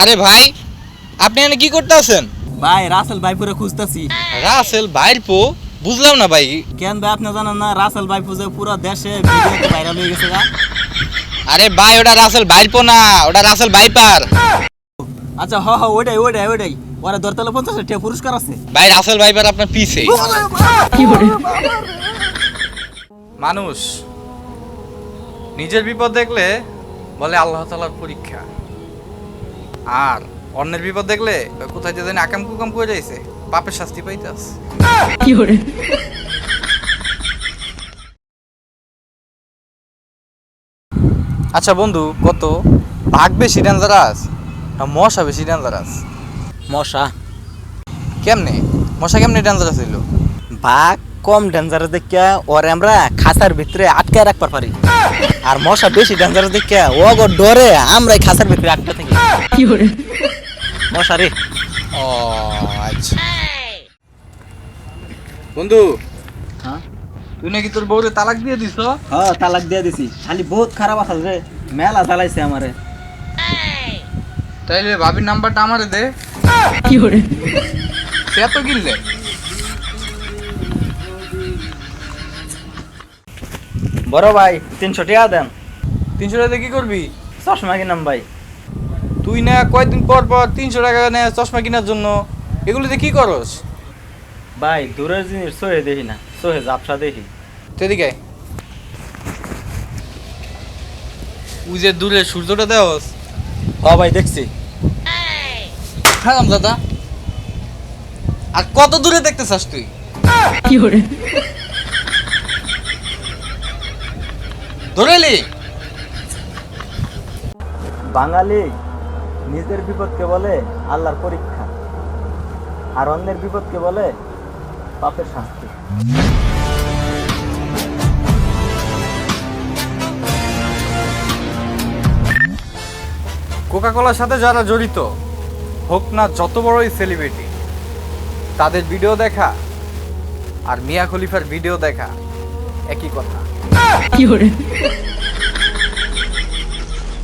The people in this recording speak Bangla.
আরে ভাই আপনি এখানে কি করতে আছেন? ভাই রাসেল ভাইপুরে খুঁজতেছি। রাসেল ভাইর পো বুঝলাম না ভাই। কেন ভাই আপনি জানেন না রাসেল ভাইপু যে পুরো দেশে ভিডিওতে ভাইরাল হয়ে গেছে গা আরে ভাই ওটা রাসেল ভাইর পো না ওটা রাসেল ভাইপার। আচ্ছা হ হ ওইটাই ওইটাই ওইটাই। ওরা দরতলা পঞ্চাশ টাকা পুরস্কার আছে। ভাই রাসেল ভাইপার আপনার পিছে। মানুষ নিজের বিপদ দেখলে বলে আল্লাহ তালার পরীক্ষা। আর অন্যের বিপদ দেখলে কোথায় যে জানি আকাম কুকাম করে যাইছে। পাপের শাস্তি পাইতাস। কি করে? আচ্ছা বন্ধু কত? বাঘ বেশি ডেঞ্জারাস না মশা বেশি ডেঞ্জারাস মশা। কেমনে? মশা কেমনে ডেঞ্জারাস ছিল বাঘ কম ডেঞ্জারাস দেখিয়া ওরে আমরা খাসার ভিতরে আটকে রাখবার পারি। আর মশা বেশি ডেঞ্জারাস দেখিয়া ও গো ডরে আমরা খাসার ভিতরে আটকে থাকি। মশা রে। ও আচ্ছা। বন্ধু হ্যাঁ? তুই নাকি তোর বউরে তালাক দিয়ে দিছ হ্যাঁ তালাক দিয়ে দিছি। খালি বহুত খারাপ আসল রে। মেলা চালাইছে আমারে। তাইলে ভাবির নাম্বারটা আমারে দে। কি করে সে তো কিনলে বড় ভাই তিনশো টাকা দেন। তিনশো টাকা কি করবি? চশমা কিনাম ভাই। তুই না কয়েকদিন পর পর তিনশো টাকা নেয় চশমা কেনার জন্য এগুলিতে কি করস? ভাই দূরের জিনিস সোহে দেখি না সোহে জাপসা দেখি। তেদিকে তুই যে দূরে সূর্যটা দেওস হ ভাই দেখছি। হ্যাঁ দাদা আর কত দূরে দেখতে চাস তুই? ধরে এলি বাঙালি নিজের বিপদকে বলে আল্লাহর পরীক্ষা আর অন্যের বিপদকে বলে পাপের শাস্তি। কোকা কোলার সাথে যারা জড়িত হোক না যত বড়ই সেলিব্রিটি তাদের ভিডিও দেখা আর মিয়া খলিফার ভিডিও দেখা। একই কথা।